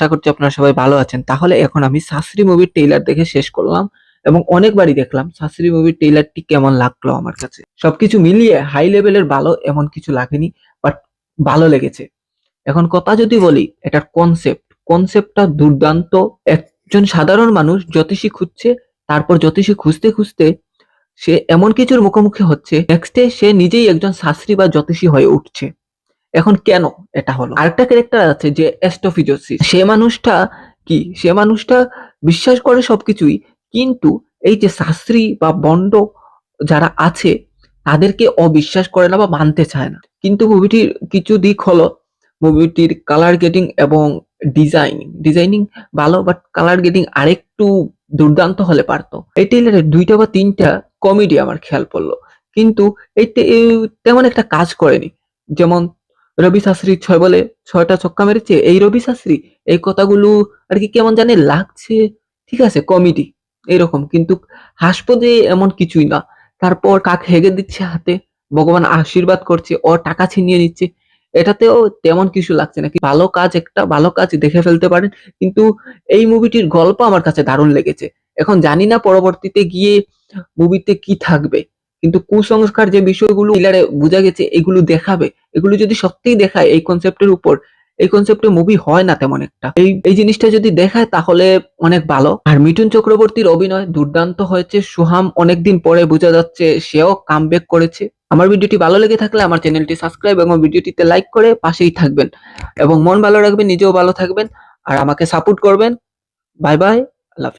আশা করছি আপনারা সবাই ভালো আছেন। তাহলে এখন আমি শাস্ত্রী মুভির ট্রেইলার দেখে শেষ করলাম এবং অনেকবারই দেখলাম শাস্ত্রী মুভির ট্রেইলারটি কেমন লাগল আমার কাছে। সবকিছু মিলিয়ে হাই লেভেলের ভালো এমন কিছু লাগেনি বাট ভালো লেগেছে। এখন কথা যদি বলি, এটার কনসেপ্ট কনসেপ্টটা দুর্দান্ত। একজন সাধারণ মানুষ জ্যোতিষী খুঁজছে, তারপর জ্যোতিষী খুঁজতে খুঁজতে সে এমন কিছুর মুখোমুখি হচ্ছে নেক্সটে সে নিজেই একজন শাস্ত্রী বা জ্যোতিষী হয়ে উঠছে। এখন কেন এটা হলো? আরেকটা ক্যারেক্টার আছে যে অ্যাস্ট্রোফিজোসিস সে মানুষটা কি? সে মানুষটা বিশ্বাস করে সবকিছুই, কিন্তু এই যে শাস্ত্রী বা বন্ড যারা আছে, তাদেরকে অবিশ্বাস করে না বা মানতে চায় না। কিন্তু মুভিটির কিছু দিক হলো মুভিটির কালার গেটিং এবং ডিজাইনিং ডিজাইনিং ভালো বাট কালার গেটিং আরেকটু দুর্দান্ত হলে পারতো। এই ট্রেলারে দুইটা বা তিনটা কমেডি আমার খেয়াল পড়ল। কিন্তু এই তেমন একটা কাজ করেনি। যেমন রবি শাস্ত্রী ছয় বলে ছয়টা ছক্কা মেরেছে। এই রবি শাস্ত্রী, এই কথাগুলো আর কি কেমন জানে লাগছে। ঠিক আছে কমেডি এরকম। কিন্তু হাসপদে এমন কিছুই না। তারপর কাক হেগে দিচ্ছে হাতে, ভগবান আশীর্বাদ করছে, ও টাকা ছিনিয়ে নিচ্ছে। এটাতেও তেমন কিছু লাগছে না। ভালো কাজ একটা, ভালো কাজ দেখে ফেলতে পারেন। কিন্তু এই মুভিটির গল্প আমার কাছে দারুণ লেগেছে। এখন জানি না পরবর্তীতে গিয়ে মুভিতে কি থাকবে। কিন্তু কুসংস্কার যে বিষয়গুলো ট্রেলারে বোঝা গেছে, এগুলো দেখাবে। এগুলো যদি সত্যিই দেখায়, এই কনসেপ্টের উপর, এই কনসেপ্টে মুভি হয় না তেমন একটা। এই এই জিনিসটা যদি দেখায়, তাহলে অনেক ভালো। আর মিঠুন চক্রবর্তীর অভিনয় দুর্দান্ত হয়েছে। সুহাম অনেকদিন পরে বোঝা যাচ্ছে সেও কামব্যাক করেছে। আমার ভিডিওটি ভালো লেগে থাকলে আমার চ্যানেলটি সাবস্ক্রাইব এবং ভিডিওটিতে লাইক করে পাশেই থাকবেন। এবং মন ভালো রাখবেন, নিজেও ভালো থাকবেন। আর আমাকে সাপোর্ট করবেন। বাই বাই আল্লাহ